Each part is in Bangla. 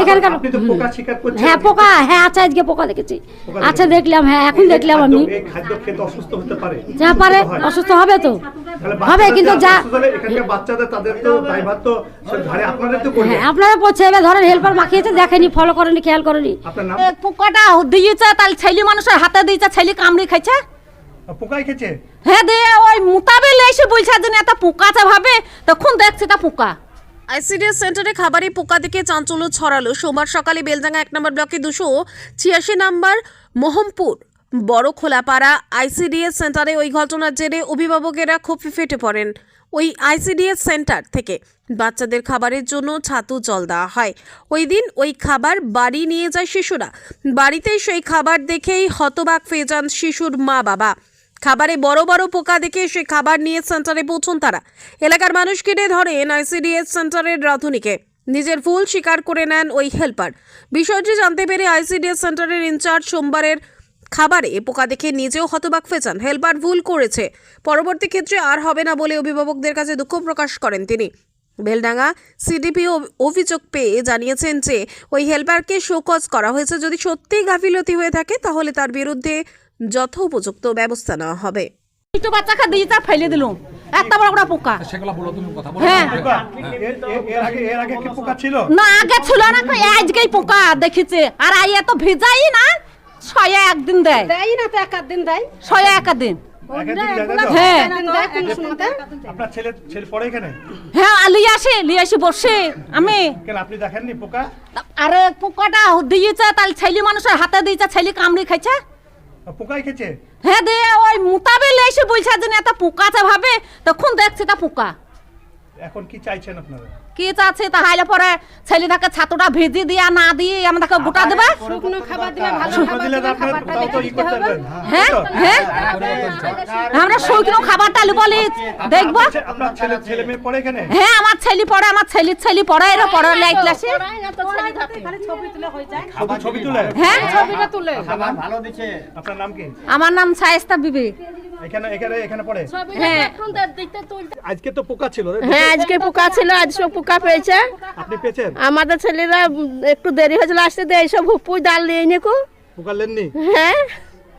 এখানকার আপনি তো পোকা শিকার করছেন। হ্যাঁ পোকা হ্যাঁ আচ্ছা আজকে পোকা দেখেছি। আচ্ছা দেখলাম হ্যাঁ এখন দেখলাম আমি। অসুস্থ হতে পারে। যা পারে অসুস্থ হবে তো। হবে কিন্তু যা তো তো তো হ্যাঁ আপনারা পড়ছে এবার ধরেন হেল্পার মাখিয়েছে দেখেনি ফলো করেনি খেয়াল করেনি। পোকাটা দিয়েছে তাহলে ছেলে মানুষের হাতে দিয়েছে ছেলে কামড়ি খাইছে? পোকাই খেছে হ্যাঁ দিয়ে ওই মোতাবেল এসে বলছে যে এটা পোকা আছে ভাবে তখন দেখছে এটা পোকা। আইসিডিএস সেন্টারে খাবারে পোকা দেখে চাঞ্চল্য ছড়ালো। সোমবার সকালে বেলডাঙ্গা এক নম্বর ব্লকে দুশো ছিয়াশি নম্বর মোহমপুর বড় খোলাপাড়া আইসিডিএস সেন্টারে ওই ঘটনার জেরে অভিভাবকেরা খুব ফেটে পড়েন। ওই আইসিডিএস সেন্টার থেকে বাচ্চাদের খাবারের জন্য ছাতু জল দেওয়া হয়। ওই দিন ওই খাবার বাড়ি নিয়ে যায় শিশুরা। বাড়িতেই সেই খাবার দেখেই হতবাক যান শিশুর মা বাবা খাবারে বড় বড় পোকা দেখে সে খাবার নিয়ে সেন্টারে পৌঁছন তারা। এলাকার মানুষ কেটে ধরেন আইসিডিএস সেন্টারের রাঁধুনিকে। নিজের ভুল স্বীকার করে নেন ওই হেল্পার। বিষয়টি জানতে পেরে আইসিডিএস সেন্টারের ইনচার্জ সোমবারের খাবারে পোকা দেখে নিজেও হতবাক ফেচান হেল্পার ভুল করেছে। পরবর্তী ক্ষেত্রে আর হবে না বলে অভিভাবকদের কাছে দুঃখ প্রকাশ করেন তিনি। বেলডাঙ্গা সিডিপি অভিযোগ পেয়ে জানিয়েছেন যে, ওই হেল্পারকে শোকজ করা হয়েছে। যদি সত্যিই গাফিলতি হয়ে থাকে, তাহলে তার বিরুদ্ধে যথোপযুক্ত ব্যবস্থা নেওয়া হবে। একটু বাচ্চাকে দিয়েছে ফেলে দিলুম এত বড় বড় পোকা। সেগুলো বলো তুমি কথা বলো হ্যাঁ। এর- আগে এর আগে কি পোকা ছিল? না আগে ছিল না কই আজকেই পোকা দেখেছে। আর আই এত ভেজাই না ছয় একদিন দেয়। দেয় না তো এক দিন দেয়। ছয় একদিন একের দিন। দেয় তো? হ্যাঁ। আপনার ছেলে ছেলে পড়ে এখানে? হ্যাঁ লিয়ে আসে লিয়ে আসি বসে। আমি আরে পোকাটা দিয়েছে তাহলে ছেলে মানুষের হাতে দিয়েছে ছেলে কামড়ি খাইছে। পোকাই খেছে হ্যাঁ দে ওই মোতাবেল এসে বলছে যে না, এটা পোকা আছে ভাবে? তখন দেখছে এটা পোকা। এখন কি চাইছেন আপনারা? কি চাচ্ছে? তাহলে পরে ছেলেটাকে ছাতুটা ভেজে দিয়া না দিয়ে আমাদেরকে গোটা দেবে? শুকনো খাবার দিলে ভালো শুকনো দিলে আপনার তো ই করতে পারবেন। হ্যাঁ হ্যাঁ। আমরা শুকনো খাবারটা বলি দেখব। আপনার ছেলে ছেলে মেয়ে পড়ে এখানে? হ্যাঁ আমার ছেলে পড়ে আমার ছেলের ছেলে পড়ে এরা পড়ে লাইট ক্লাসে ছবি ছবি তুলে? হ্যাঁ। আপনার নাম কি? আমার নাম সায়েস্তা বিবি। এখানে এখানে এখানে পড়ে। হ্যাঁ। আজকে তো পোকা ছিল হ্যাঁ আজকে পোকা ছিল আজ সব পোকা পেয়েছে। আপনি পেয়েছেন? আমাদের ছেলেরা একটু দেরি হয়েছিল আসতে দেয় এইসব হুপুই ডাল নিয়ে নিকু। পোকা লেননি? হ্যাঁ।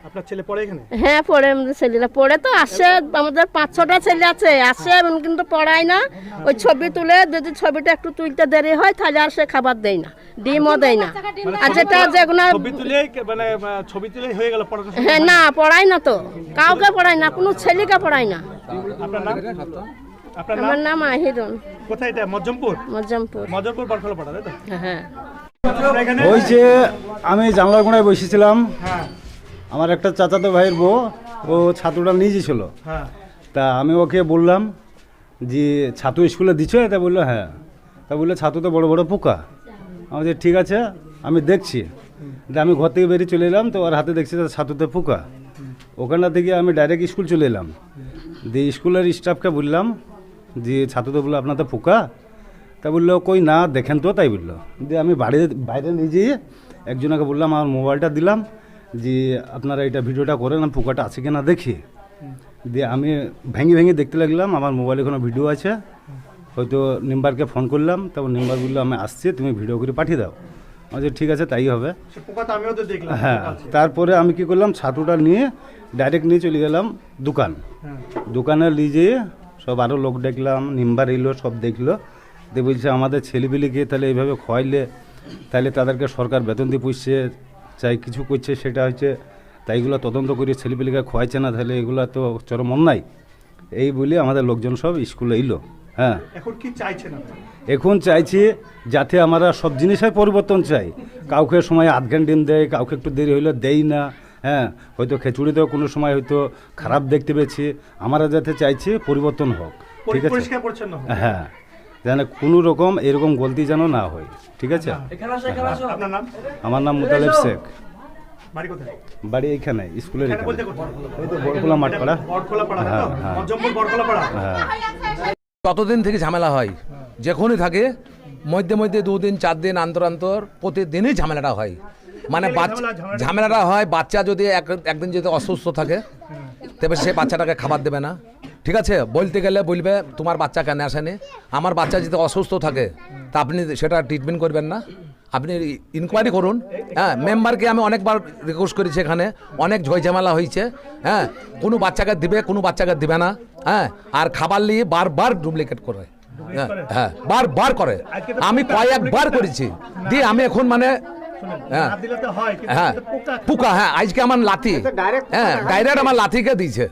আপনার ছেলে পড়ে এখানে? হ্যাঁ পড়ে আমাদের ছেলেরা। পড়ে তো আসে আমাদের পাঁচ ছটা ছেলে আছে। আসে কিন্তু পড়ায় না। ওই ছবি তুলে যদি ছবিটা একটু তুলতে দেরি হয় তাহলে আর সে খাবার দেয় না। ডিমও দেয় না। আর যেটা যেগুলো ছবি তুলে মানে ছবি তুলে হয়ে গেল পড়াশোনা হ্যাঁ না পড়ায় না তো। কাউকে পড়ায় না কোনো ছেলেকে পড়ায় না। আপনার নাম? আমার নাম? আহিরন। কোথায় এটা? মজ্জমপুর? মজ্জামপুর। মজ্জমপুর বরখলা পাড়া তাই তো? হ্যাঁ। ওই যে আমি জানলার কোনায় বসেছিলাম। হ্যাঁ। আমার একটা চাচাতো ভাইয়ের বউ ও ছাতুটা নিয়ে ছিল। হ্যাঁ। তা আমি ওকে বললাম যে ছাতু স্কুলে দিচ্ছ তা বলল হ্যাঁ। তা বলল ছাতু তো বড় বড় পোকা। আমি বলছি, ঠিক আছে আমি দেখছি। আমি ঘর থেকে বেরিয়ে চলে এলাম তো ওর হাতে দেখছি তো ছাতুতে পোকা। ওখানটা থেকে আমি ডাইরেক্ট স্কুল চলে এলাম। দিয়ে স্কুলের স্টাফকে বললাম যে ছাতুতে বলল আপনার তো পোকা? তা বলল কই না দেখেন তো। তাই বলল। দিয়ে আমি বাড়ি বাইরে নিয়ে যেয়ে একজনকে বললাম আমার মোবাইলটা দিলাম। যে আপনারা এটা ভিডিওটা করেন আমি পোকাটা আছে কিনা দেখি। দিয়ে আমি ভেঙে ভেঙে দেখতে লাগলাম আমার মোবাইলে কোনো ভিডিও আছে। হয়তো নিম্বারকে ফোন করলাম তারপর নিম্বার বলল আমি আসছি তুমি ভিডিও করে পাঠিয়ে দাও। আমি ঠিক আছে তাই হবে। হ্যাঁ তারপরে আমি কি করলাম ছাতুটা নিয়ে ডাইরেক্ট নিয়ে চলে গেলাম দোকান। দোকানে নিয়ে যেয়ে সব আরও লোক দেখলাম নিম্বার এলো সব দেখল। দিয়ে বলছে আমাদের ছেলেপিলিকে তাহলে এইভাবে খোয়াইলে তাহলে তাদেরকে সরকার বেতন দিয়ে পুষছে। চাই কিছু করছে সেটা হচ্ছে তাইগুলো তদন্ত করে ছেলেপিলিকে খোয়াইছে না তাহলে এগুলো তো চরম অন্যায়। এই বলে আমাদের লোকজন সব স্কুলে এলো হ্যাঁ। এখন কি চাইছেন এখন চাইছি যাতে আমরা সব জিনিসের পরিবর্তন চাই। কাউকে সময় আধ ঘণ্টা ডিম দেয় কাউকে একটু দেরি হইলে দেই না হ্যাঁ। হয়তো খিচুড়িতেও কোনো সময় হয়তো খারাপ দেখতে পেয়েছি। আমরা যাতে চাইছি পরিবর্তন হোক ঠিক আছে। হ্যাঁ। যেন কোনো রকম এরকম গলতি যেন না হয়। ঠিক আছে? আমার নাম মুতালেব শেখ। বাড়ি কোথায়? এইখানে স্কুলের মাঠপাড়া। হ্যাঁ, হ্যাঁ। হ্যাঁ। ততদিন থেকে ঝামেলা হয়। যখনই থাকে মধ্যে মধ্যে দুদিন চার দিন অন্তর অন্তর প্রতিদিনই ঝামেলাটা হয়। মানে ঝামেলাটা- হয় বাচ্চা যদি এক একদিন যদি অসুস্থ থাকে তবে সে বাচ্চাটাকে খাবার দেবে না। ঠিক আছে? বলতে গেলে বলবে তোমার বাচ্চা কেন আসেনি? আমার বাচ্চা যদি অসুস্থ থাকে তা আপনি সেটা ট্রিটমেন্ট করবেন না। আপনি ইনকোয়ারি করুন। হ্যাঁ মেম্বারকে আমি অনেকবার রিকোয়েস্ট করেছি এখানে। অনেক ঝয় ঝামেলা হয়েছে। হ্যাঁ কোনো বাচ্চাকে দিবে কোনো বাচ্চাকে দিবে না। হ্যাঁ আর খাবার নিয়ে বারবার ডুপ্লিকেট করে। হ্যাঁ, হ্যাঁ বারবার করে। আমি কয়েকবার করেছি। দিয়ে আমি এখন মানে হ্যাঁ হয় পোকা হ্যাঁ আজকে আমার লাথি। হ্যাঁ ডাইরেক্ট আমার লাথিকে দিয়েছে।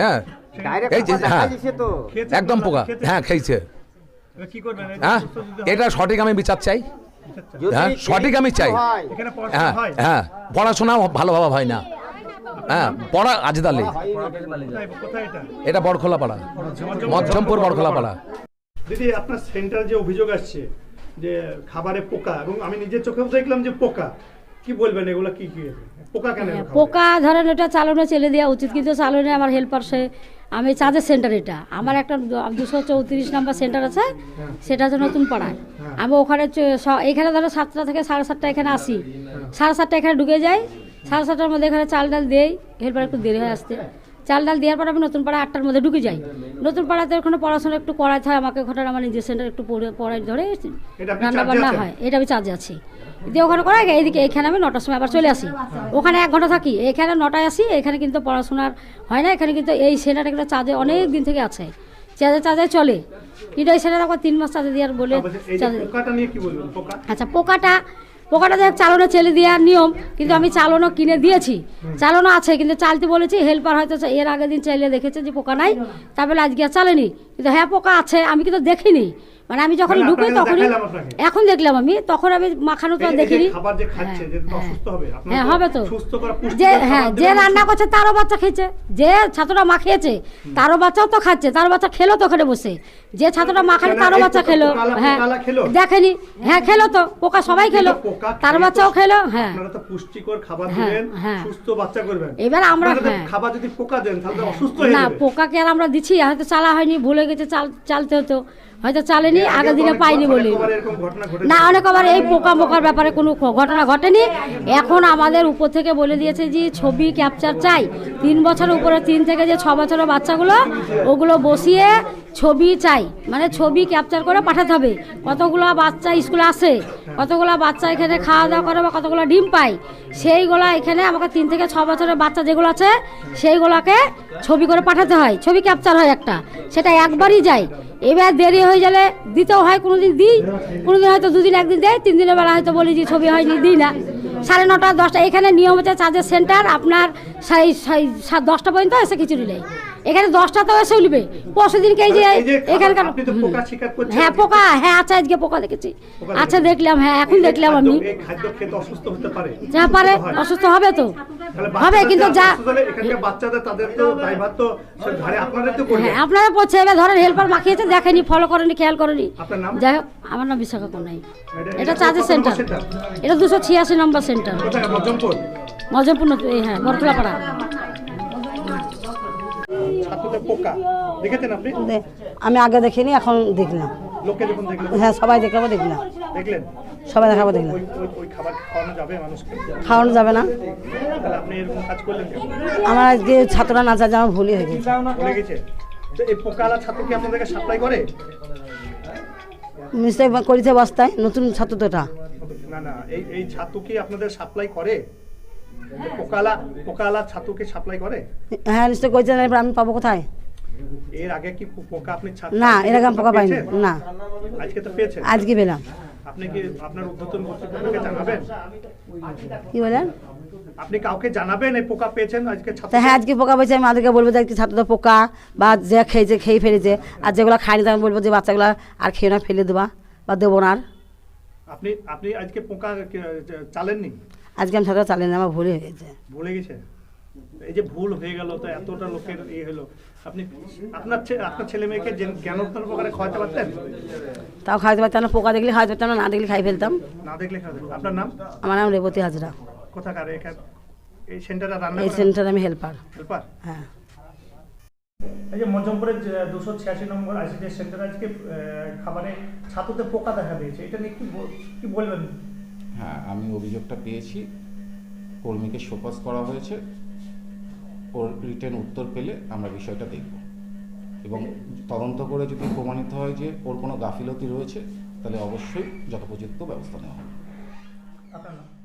হ্যাঁ একদম পোকা হ্যাঁ খেয়েছে। হ্যাঁ যদি হয়, এটা সঠিক আমি বিচার চাই। হ্যাঁ সঠিক আমি চাই। এখানে হ্যাঁ হয়। পড়াশোনা ভালোভাবে হয় না। হ্যাঁ পড়া আজদালি এটা? বড়খোলা পাড়া মধ্যমপুর বড়খোলা পাড়া দিদি আপনার সেন্টার যে অভিযোগ আসছে যে খাবারে পোকা এবং আমি নিজের চোখেও দেখলাম যে পোকা কি বলবেন এগুলো কি কি? পোকা কেন? পোকা ধরেন এটা চালনে চেলে দেওয়া উচিত কিন্তু চালনে আমার হেল্পার সে আমি চাঁদের সেন্টার এটা। আমার একটা দুশো চৌত্রিশ নাম্বার সেন্টার আছে সেটা হচ্ছে নতুন পাড়ায়। আমি ওখানে এখানে ধরো সাতটা থেকে সাড়ে সাতটা এখানে আসি। সাড়ে সাতটা এখানে ঢুকে যাই সাড়ে সাতটার মধ্যে এখানে চাল ডাল দেই হেল্পার একটু দেরি হয়ে আসতে। চাল ডাল দেওয়ার পর আমি নতুন পাড়া আটটার মধ্যে ঢুকে যাই। নতুন পাড়াতে ওখানে পড়াশোনা একটু করাইতে হয় আমাকে ওখানে আমার নিজের সেন্টার একটু পড়ে পড়াই ধরে রান্না বান্না হয়। এটা আমি চার্জে আছি। দিয়ে ওখানে করা এইদিকে এখানে আমি নটার সময় আবার চলে আসি। ওখানে এক ঘণ্টা থাকি এখানে নটায় আসি এখানে কিন্তু পড়াশোনার হয় না এখানে কিন্তু এই সেনাটা কিন্তু চার্জে অনেক দিন থেকে আছে। চার্জে চার্জে চলে। কিন্তু এই সেনাটা আবার তিন মাস চার্জে দেওয়ার বলে আচ্ছা পোকাটা পোকাটা দেখ চালানো চেলে দেওয়ার নিয়ম কিন্তু আমি চালানো কিনে দিয়েছি। চালানো আছে কিন্তু চালতে বলেছি হেল্পার হয়তো এর আগের দিন চাইলে দেখেছে যে পোকা নাই তারপরে আজকে আর চালেনি। কিন্তু হ্যাঁ পোকা আছে আমি কিন্তু দেখিনি। মানে আমি যখন ঢুকি তখনই এখন দেখলাম আমি তখন আমি মাখানো তো দেখিনি। হ্যাঁ, হবে হ্যাঁ তো হবে তো। যে হ্যাঁ যে রান্না করছে তারও বাচ্চা খেয়েছে যে ছাত্রটা মাখিয়েছে তারও বাচ্চাও তো খাচ্ছে তার বাচ্চা খেলো তো ওখানে বসে। যে ছাত্রটা মাখানো তারও বাচ্চা খেলো। হ্যাঁ দেখেনি। হ্যাঁ খেলো তো পোকা সবাই খেলো। তার বাচ্চাও খেলো হ্যাঁ। পুষ্টিকর খাবার হ্যাঁ, দিবেন হ্যাঁ। সুস্থ বাচ্চা করবেন। এবার আমরা-। খাবার যদি পোকা দেন তাহলে অসুস্থ না পোকাকে আর আমরা দিচ্ছি হয়তো চালা হয়নি ভুলে গেছে চাল চালতে হতো। হয়তো চালেনি আগে দিনে পাইনি বলে। না অনেক আবার এই পোকা মোকার ব্যাপারে কোনো ঘটনা ঘটেনি। এখন আমাদের উপর থেকে বলে দিয়েছে যে ছবি ক্যাপচার চাই। তিন বছর উপরে তিন থেকে যে ছ বছরের বাচ্চাগুলো ওগুলো বসিয়ে ছবি চাই। মানে ছবি ক্যাপচার করে পাঠাতে হবে। কতগুলো বাচ্চা স্কুলে আসে কতগুলো বাচ্চা এখানে খাওয়া দাওয়া করে বা কতগুলো ডিম পায়? সেইগুলো এখানে আমাকে তিন থেকে ছ বছরের বাচ্চা যেগুলো আছে, সেইগুলোকে ছবি করে পাঠাতে হয়। ছবি ক্যাপচার হয় একটা। সেটা একবারই যায়। এবার দেরি হয়ে গেলে দিতেও হয়, কোনোদিন দিই, কোনোদিন হয়তো দুদিন একদিন দেয়, তিন দিনের বেলা হয়তো বলি যে ছবি হয়নি, দিই না। সাড়ে নটা দশটা এখানে নিয়ম হচ্ছে চার্জের সেন্টার আপনার দশটা পর্যন্ত এসে খিচুড়ি নেই এখানে দশটাতেও এসে উঠবে। পরশু দিনকে এই যে এখানকার তো হ্যাঁ পোকা হ্যাঁ আচ্ছা আজকে পোকা দেখেছি। আচ্ছা দেখলাম হ্যাঁ এখন দেখলাম আমি। এই খাদ্য খেতে অসুস্থ হতে পারে। যা পারে অসুস্থ হবে তো। হবে কিন্তু যা বাচ্চাদের তাদের তো তো করবে হ্যাঁ আপনারা পড়ছে এবার ধরেন হেল্পার মাখিয়েছে দেখেনি ফলো করেনি খেয়াল করেনি। যাই হোক আমার নাম বিশাখা কোনাই এটা- চার্জের সেন্টার এটা দুশো ছিয়াশি নম্বর সেন্টার মজমপুর? হ্যাঁ বরতলাপাড়া আমি আগে দেখিনি এখন দেখলাম। লোকে যখন দেখলেন? হ্যাঁ সবাই দেখাবো দেখলাম। দেখলেন? সবাই দেখাবো দেখলাম খাওয়ানো যাবে না। আমার আজকে ছাত্ররা না যা আমার ভুলই হয়ে গেছে। ভুলে গেছে। এই পোকালা ছাত্র আপনাদেরকে সাপ্লাই করে? নিশ্চয়ই করেছে বস্তায় নতুন ছাত্র তো এটা। না না এই এই ছাতু কি আপনাদের সাপ্লাই করে? পোকালা পোকালা ছাতুকে সাপ্লাই করে? হ্যাঁ নিশ্চয়ই করেছে আমি পাবো কোথায়? এর আগে কি পোকা আপনি না এর আগে পোকা পাইনি? না। আজকে তো পেয়েছেন। আজকে পেলাম। আপনি কি আপনার উদ্বোধন কর্তৃপক্ষকে জানাবেন? কি বলেন? আপনি কাউকে জানাবেন এই পোকা পেয়েছেন? আজকে হ্যাঁ আজকে পোকা পেয়েছে আমি আমাদেরকে বলব যে আজকে ছাত্রদের পোকা বা যে খেয়েছে খেয়ে ফেলেছে আর যেগুলো খায়নি তাকে বলব যে বাচ্চাগুলো আর খেয়ে না ফেলে দেবা বা দেবো না আর। আপনি আপনি আজকে পোকা চালেননি? আজকে আমি ছাত্র চালিয়ে আমার ভুলই হয়ে গেছে। ভুলে গেছে? এই যে ভুল হয়ে গেল তো এতটা লোকের ইয়ে হলো। আপনি আপনার আপনার ছেলে মেয়েকে প্রকারে খাওয়াতে পারতেন? তাও খাইতে পারতাম না পোকা দেখলে খাইতে পারতাম না না দেখলে খাই ফেলতাম। না দেখলে খাওয়াতেন আপনার নাম? আমার নাম রেবতী হাজরা। কোথাকার? এই সেন্টারে রান্না এই সেন্টারে আমি হেল্পার। হেল্পার? হ্যাঁ। এই যে মজমপুরের দুশো ছিয়াশি নম্বর আইসিডিএস সেন্টারে আজকে খাবারে ছাতুতে পোকা দেখা দিয়েছে। এটা নিয়ে কি কি বলবেন? হ্যাঁ আমি অভিযোগটা পেয়েছি। কর্মীকে শোকজ করা হয়েছে। ওর রিটেন উত্তর পেলে আমরা বিষয়টা দেখব। এবং তদন্ত করে যদি প্রমাণিত হয় যে ওর কোনো গাফিলতি রয়েছে, তাহলে অবশ্যই যথোপযুক্ত ব্যবস্থা নেওয়া হবে।